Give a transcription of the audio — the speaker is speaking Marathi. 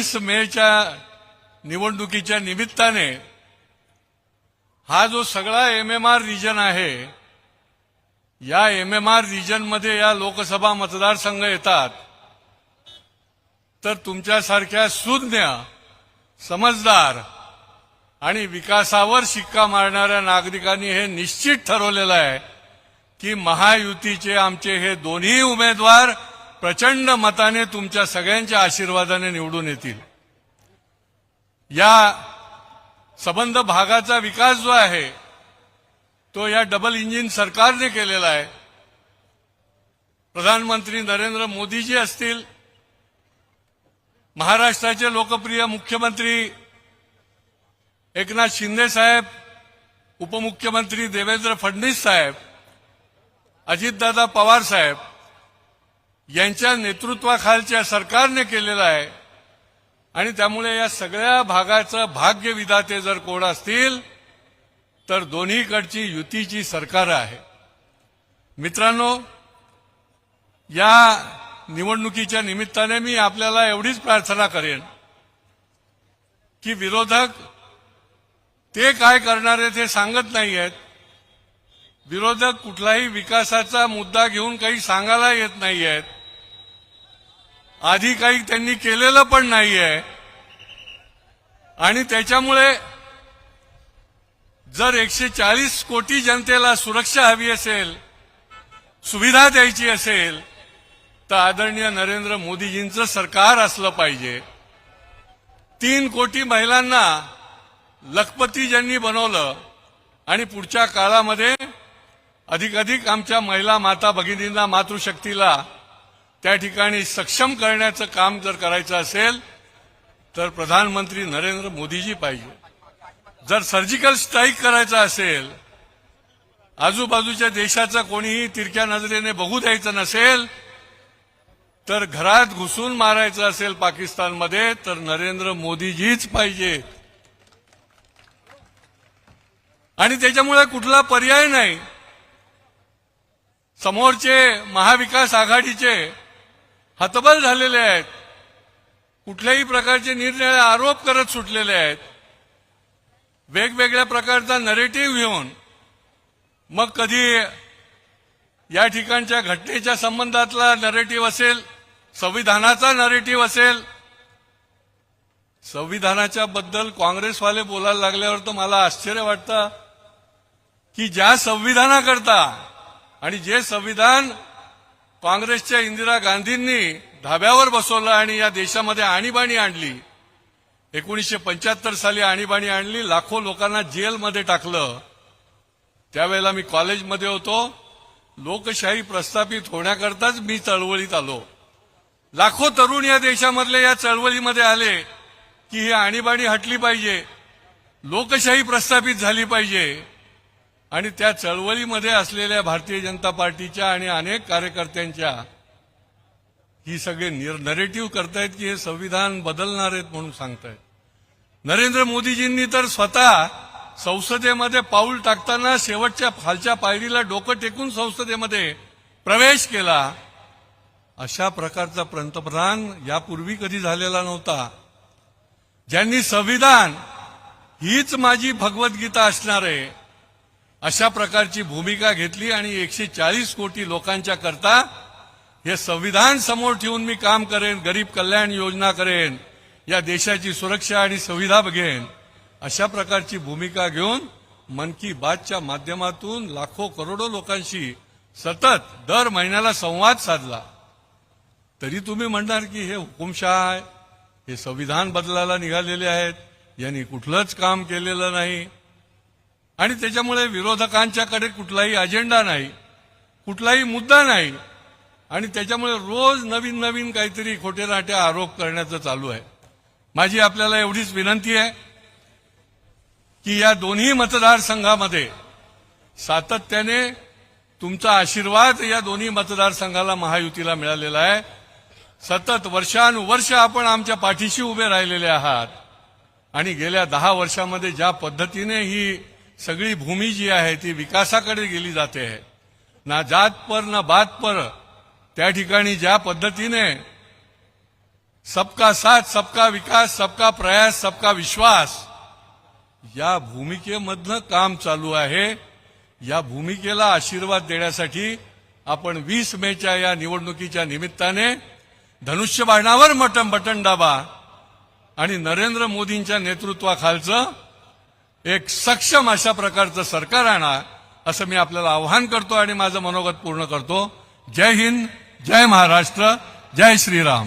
वीस मेच्या निवडणुकीच्या निमित्ताने हा जो सगळा एम एम आर रिजन आहे या एम एम आर रिजनमध्ये या लोकसभा मतदारसंघ येतात तर तुमच्यासारख्या सुज्ञ समजदार आणि विकासावर शिक्का मारणाऱ्या नागरिकांनी हे निश्चित ठरवलेलं आहे की महायुतीचे आमचे हे दोन्ही उमेदवार प्रचंड मताने तुमच्या सगळ्यांच्या आशीर्वादाने निवडून येतील. या संबंध भागाचा विकास जो आहे तो या डबल इंजिन सरकारने केलेला आहे. प्रधानमंत्री नरेंद्र मोदीजी असतील महाराष्ट्राचे लोकप्रिय मुख्यमंत्री एकनाथ शिंदे साहेब उपमुख्यमंत्री देवेंद्र फडणवीस साहेब अजितदादा पवार साहेब यांच्या नेतृत्वाखालच्या सरकारने केलेलं आहे. आणि त्यामुळे या सगळ्या भागाचं भाग्य विधाते जर कोण असतील तर दोन्हीकडची युतीची सरकार आहे. मित्रांनो या निवडणुकीच्या निमित्ताने मी आपल्याला एवढीच प्रार्थना करेन की विरोधक ते काय करणार आहेत हे सांगत नाही आहेत विरोधक कुठलाही विकासाचा मुद्दा घेऊन काही सांगायला येत नाही आहेत आधी काही त्यांनी केलेलं पण नाही आहे आणि त्याच्यामुळे जर एकशे चाळीस कोटी जनतेला सुरक्षा हवी असेल सुविधा द्यायची असेल तर आदरणीय नरेंद्र मोदीजींचं सरकार असलं पाहिजे. तीन कोटी महिलांना लखपती ज्यांनी बनवलं आणि पुढच्या काळामध्ये अधिकाधिक आमच्या महिला माता भगिनींना मातृशक्तीला त्या ठिकाणी सक्षम करण्याचं काम जर करायचं असेल तर प्रधानमंत्री नरेंद्र मोदीजी पाहिजे. जर सर्जिकल स्ट्राईक करायचा असेल आजूबाजूच्या देशाचा कोणीही तिरक्या नजरेने बघू द्यायचं नसेल तर घरात घुसून मारायचं असेल पाकिस्तानमध्ये तर नरेंद्र मोदीजीच पाहिजे. आणि त्याच्यामुळे कुठला पर्याय नाही. समोरचे महाविकास आघाडीचे हतबल झालेले आहेत. कुठल्याही प्रकारचे निर्णय आरोप करत सुटलेले आहेत. वेगवेगळ्या प्रकारचा नरेटिव्ह घेऊन मग कधी या ठिकाणच्या घटनेच्या संबंधातला नरेटिव्ह असेल संविधानाचा नरेटिव्ह असेल संविधानाच्या बद्दल काँग्रेसवाले बोलायला लागल्यावर तर मला आश्चर्य वाटतं की ज्या संविधानाकरता आणि जे संविधान काँग्रेसच्या इंदिरा गांधींनी धाब्यावर बसवलं आणि या देशामध्ये आणीबाणी आणली. एकोणीसशे पंच्याहत्तर साली आणीबाणी आणली लाखो लोकांना जेलमध्ये टाकलं. त्यावेळेला मी कॉलेजमध्ये होतो. लोकशाही प्रस्थापित होण्याकरताच मी चळवळीत आलो. लाखो तरुण या देशामधले या चळवळीमध्ये आले की ही आणीबाणी हटली पाहिजे. लोकशाही प्रस्थापित झाली पाहिजे. आणि त्या चळवळीमध्ये असलेल्या भारतीय जनता पार्टीच्या आणि अनेक कार्यकर्त्यांच्या ही सगळे नरेटिव्ह करतायत की हे संविधान बदलणार आहेत म्हणून सांगतायत. नरेंद्र मोदीजींनी तर स्वतः संसदेमध्ये पाऊल टाकताना शेवटच्या खालच्या पायरीला डोकं टेकून संसदेमध्ये प्रवेश केला. अशा प्रकारचा पंतप्रधान यापूर्वी कधी झालेला नव्हता. ज्यांनी संविधान हीच माझी भगवद्गीता असणार आहे अशा प्रकारची भूमिका घेतली आणि एकशे चाळीस कोटी लोकांच्या करता हे संविधान समोर ठेवून मी काम करेन गरीब कल्याण योजना करेन या देशाची सुरक्षा आणि सुविधा बघेन अशा प्रकारची भूमिका घेऊन मन की बातच्या माध्यमातून लाखो करोडो लोकांशी सतत दर महिन्याला संवाद साधला. तरी तुम्ही म्हणणार की हे हुकुमशाह आहे हे संविधान बदलायला निघालेले आहेत यांनी कुठलंच काम केलेलं नाही. आणि त्याच्यामुळे विरोधकांच्याकडे कुठलाही अजेंडा नाही कुठलाही मुद्दा नाही. आणि त्याच्यामुळे रोज नवीन नवीन काहीतरी खोटे नाटे आरोप करण्याचं चालू आहे. माझी आपल्याला एवढीच विनंती आहे की या दोन्ही मतदारसंघामध्ये सातत्याने तुमचा आशीर्वाद या दोन्ही मतदारसंघाला महायुतीला मिळालेला आहे. सतत वर्षानुवर्ष आपण आमच्या पाठीशी उभे राहिलेले आहात. आणि गेल्या दहा वर्षामध्ये ज्या पद्धतीने ही सगळी भूमी जी आहे ती विकासाकडे गेली जाते. आहे ना जात पर ना बात पर. त्या ठिकाणी ज्या पद्धतीने सबका साथ सबका विकास सबका प्रयास सबका विश्वास या भूमिकेमधनं काम चालू आहे. या भूमिकेला आशीर्वाद देण्यासाठी आपण वीस मेच्या या निवडणुकीच्या निमित्ताने धनुष्यबाणावर मटम बटन दाबा आणि नरेंद्र मोदींच्या नेतृत्वाखालचं एक सक्षम अशा प्रकारचं सरकार आणा असं मी आपल्याला आव्हान करतो आणि माझं मनोगत पूर्ण करतो. जय हिंद जय महाराष्ट्र जय श्रीराम.